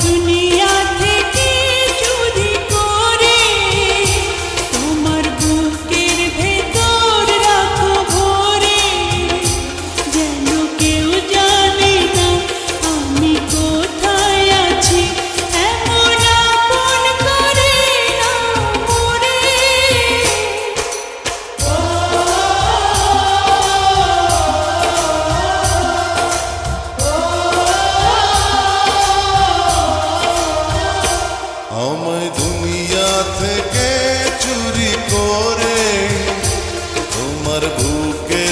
दुनिया দুনিয়া থেকে চুরি করে তোমার বুকে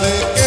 Hallelujah.